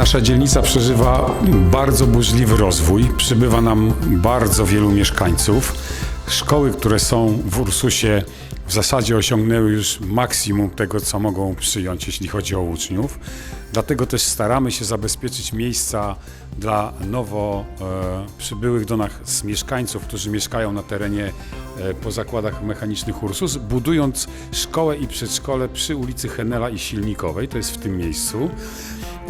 Nasza dzielnica przeżywa bardzo burzliwy rozwój. Przybywa nam bardzo wielu mieszkańców. Szkoły, które są w Ursusie, w zasadzie osiągnęły już maksimum tego, co mogą przyjąć, jeśli chodzi o uczniów. Dlatego też staramy się zabezpieczyć miejsca dla nowo e, przybyłych do nas mieszkańców, którzy mieszkają na terenie e, po zakładach mechanicznych Ursus, budując szkołę i przedszkole przy ulicy Henela i Silnikowej, to jest w tym miejscu.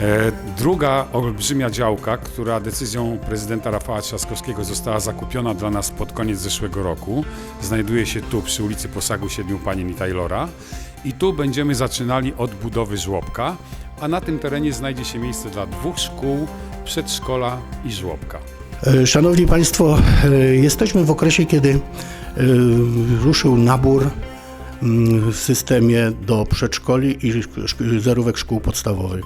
E, Druga olbrzymia działka, która decyzją prezydenta Rafała Trzaskowskiego została zakupiona dla nas pod koniec zeszłego roku, znajduje się tu przy ulicy Posagu Siedmiu Panien i Taylora. I tu będziemy zaczynali od budowy żłobka, a na tym terenie znajdzie się miejsce dla dwóch szkół, przedszkola i żłobka. E, Szanowni Państwo, e, jesteśmy w okresie, kiedy ruszył nabór systemie do przedszkoli i zerówek szkół podstawowych.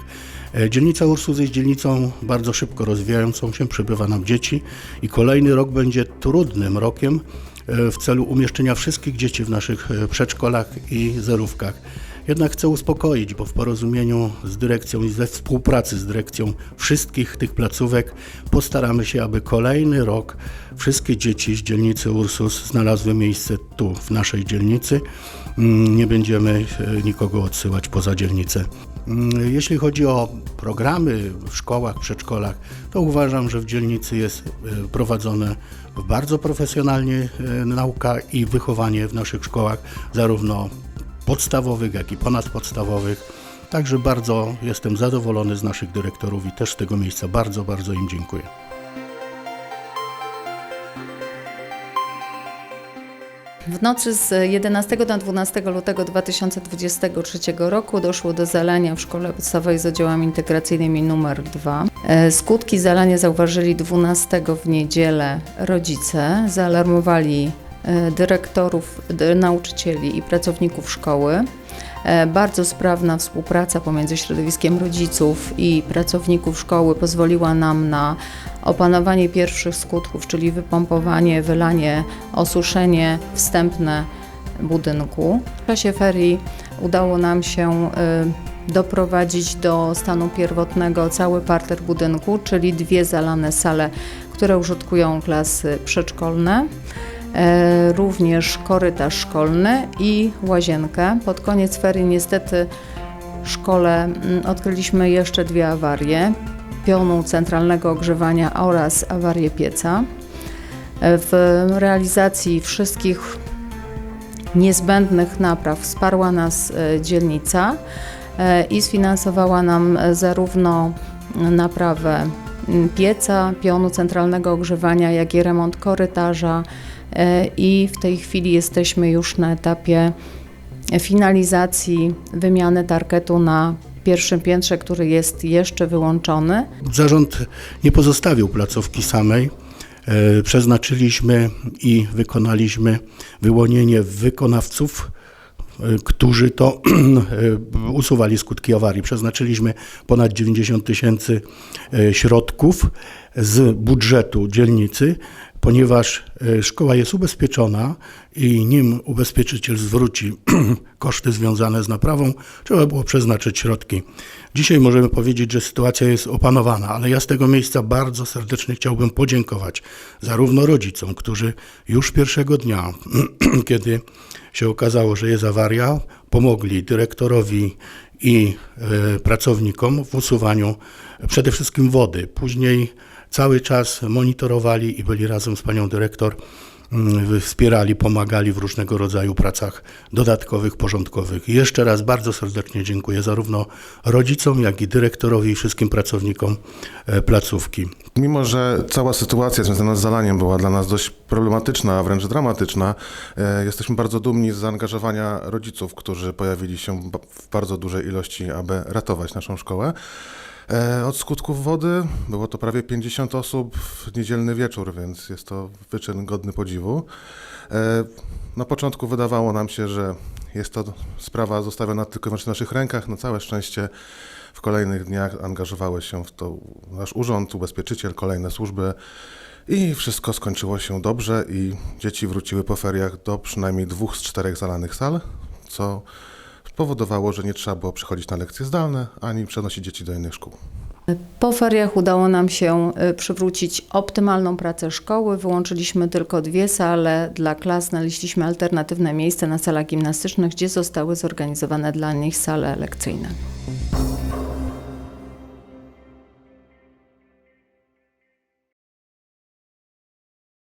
E, Dzielnica Ursus jest dzielnicą bardzo szybko rozwijającą się, przybywa nam dzieci i kolejny rok będzie trudnym rokiem e, w celu umieszczenia wszystkich dzieci w naszych e, przedszkolach i zerówkach. Jednak chcę uspokoić, bo w porozumieniu z dyrekcją i ze współpracy z dyrekcją wszystkich tych placówek postaramy się, aby kolejny rok wszystkie dzieci z dzielnicy Ursus znalazły miejsce tu, w naszej dzielnicy. Mm, Nie będziemy e, nikogo odsyłać poza dzielnicę. Mm, Jeśli chodzi o programy w szkołach, przedszkolach, to uważam, że w dzielnicy jest e, prowadzone bardzo profesjonalnie e, nauka i wychowanie w naszych szkołach, zarówno podstawowych, jak i ponadpodstawowych. Także bardzo jestem zadowolony z naszych dyrektorów i też z tego miejsca bardzo, bardzo im dziękuję. W nocy z 11 na 12 lutego 2023 roku doszło do zalania w szkole podstawowej z oddziałami integracyjnymi numer 2. E, Skutki zalania zauważyli 12 w niedzielę rodzice. Zaalarmowali dyrektorów, d- nauczycieli i pracowników szkoły. E, Bardzo sprawna współpraca pomiędzy środowiskiem rodziców i pracowników szkoły pozwoliła nam na opanowanie pierwszych skutków, czyli wypompowanie, wylanie, osuszenie wstępne budynku. W czasie ferii udało nam się y, doprowadzić do stanu pierwotnego cały parter budynku, czyli dwie zalane sale, które użytkują klasy przedszkolne. E, również korytarz szkolny i łazienkę. Pod koniec ferii niestety w szkole mm, odkryliśmy jeszcze dwie awarie. Pionu centralnego ogrzewania oraz awarię pieca. E, W realizacji wszystkich niezbędnych napraw wsparła nas e, dzielnica i sfinansowała nam zarówno naprawę pieca, pionu centralnego ogrzewania, jak i remont korytarza e, i w tej chwili jesteśmy już na etapie finalizacji wymiany targetu na pierwszym piętrze, który jest jeszcze wyłączony. Zarząd nie pozostawił placówki samej. E, Przeznaczyliśmy i wykonaliśmy wyłonienie wykonawców, którzy to e, usuwali skutki awarii. Przeznaczyliśmy ponad 90 tysięcy e, środków z budżetu dzielnicy, ponieważ szkoła jest ubezpieczona i nim ubezpieczyciel zwróci koszty związane z naprawą, trzeba było przeznaczyć środki. Dzisiaj możemy powiedzieć, że sytuacja jest opanowana, ale ja z tego miejsca bardzo serdecznie chciałbym podziękować zarówno rodzicom, którzy już pierwszego dnia, kiedy się okazało, że jest awaria, pomogli dyrektorowi i e, pracownikom w usuwaniu przede wszystkim wody. Później cały czas monitorowali i byli razem z panią dyrektor, mm, wspierali, pomagali w różnego rodzaju pracach dodatkowych, porządkowych. Jeszcze raz bardzo serdecznie dziękuję zarówno rodzicom, jak i dyrektorowi i wszystkim pracownikom e, placówki. Mimo, że cała sytuacja związana z zalaniem była dla nas dość problematyczna, a wręcz dramatyczna, e, jesteśmy bardzo dumni z zaangażowania rodziców, którzy pojawili się w bardzo dużej ilości, aby ratować naszą szkołę. E, Od skutków wody było to prawie 50 osób w niedzielny wieczór, więc jest to wyczyn godny podziwu. E, Na początku wydawało nam się, że jest to sprawa zostawiona tylko w naszych rękach. Na całe szczęście w kolejnych dniach angażowały się w to nasz urząd, ubezpieczyciel, kolejne służby i wszystko skończyło się dobrze i dzieci wróciły po feriach do przynajmniej dwóch z czterech zalanych sal, co spowodowało, że nie trzeba było przychodzić na lekcje zdalne, ani przenosić dzieci do innych szkół. Po feriach udało nam się y, przywrócić optymalną pracę szkoły. Wyłączyliśmy tylko dwie sale dla klas. Znaleźliśmy alternatywne miejsce na salach gimnastycznych, gdzie zostały zorganizowane dla nich sale lekcyjne.